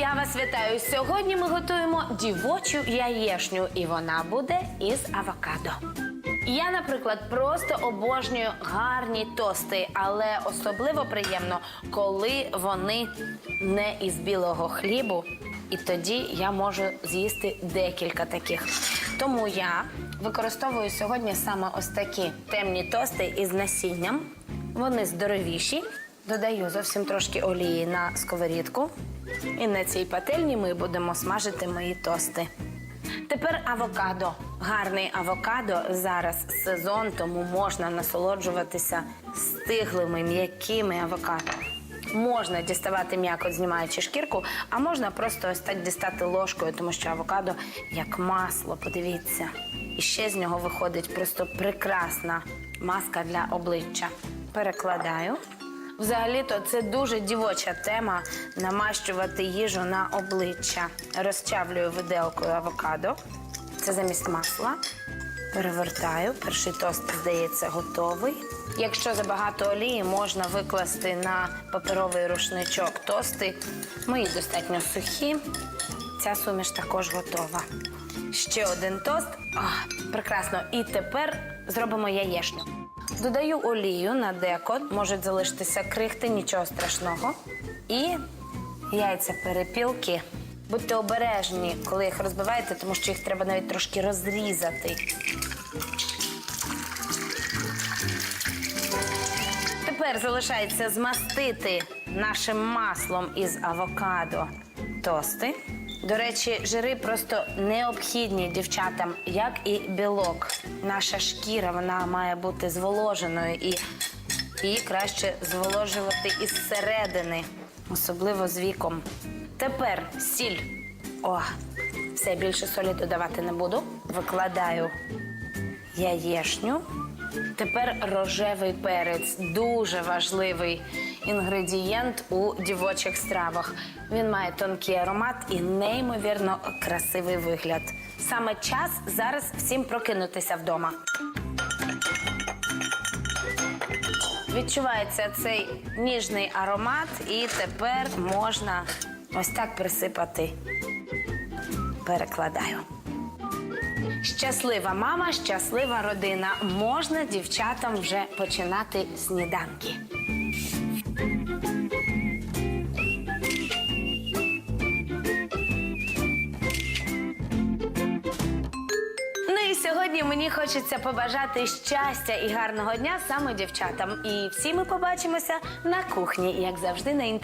я вас вітаю. Сьогодні ми готуємо дівочу яєшню, і вона буде із авокадо. Я, наприклад, просто обожнюю гарні тости, але особливо приємно, коли вони не із білого хлібу, і тоді я можу з'їсти декілька таких. Тому я використовую сьогодні саме ось такі темні тости із насінням. Вони здоровіші. Додаю зовсім трошки олії на сковорідку. І на цій пательні ми будемо смажити мої тости. Тепер авокадо. Гарний авокадо зараз сезон, тому можна насолоджуватися стиглими м'якими авокадо. Можна діставати м'яко, знімаючи шкірку, а можна просто ось так дістати ложкою, тому що авокадо як масло, подивіться. І ще з нього виходить просто прекрасна маска для обличчя. Перекладаю. Взагалі-то це дуже дівоча тема намащувати їжу на обличчя. Розчавлюю виделкою авокадо. Це замість масла. Перевертаю. Перший тост, здається, готовий. Якщо забагато олії, можна викласти на паперовий рушничок тости. Мої достатньо сухі. Ця суміш також готова. Ще один тост. Прекрасно. І тепер зробимо яєшню. Додаю олію на деко, можуть залишитися крихти, нічого страшного. І яйця перепілки. Будьте обережні, коли їх розбиваєте, тому що їх треба навіть трошки розрізати. Тепер залишається змастити нашим маслом із авокадо тости. До речі, жири просто необхідні дівчатам, як і білок. Наша шкіра вона має бути зволоженою і її краще зволожувати із середини, особливо з віком. Тепер сіль. О, все більше солі додавати не буду. Викладаю яєшню. Тепер рожевий перець дуже важливий інгредієнт у дівочих стравах. Він має тонкий аромат і неймовірно красивий вигляд. Саме час зараз всім прокинутися вдома. Відчувається цей ніжний аромат, і тепер можна ось так присипати. Перекладаю. Щаслива мама, щаслива родина. Можна дівчатам вже починати сніданки. Мені хочеться побажати щастя і гарного дня саме дівчатам. І всі ми побачимося на кухні, як завжди, на інтерв'ю.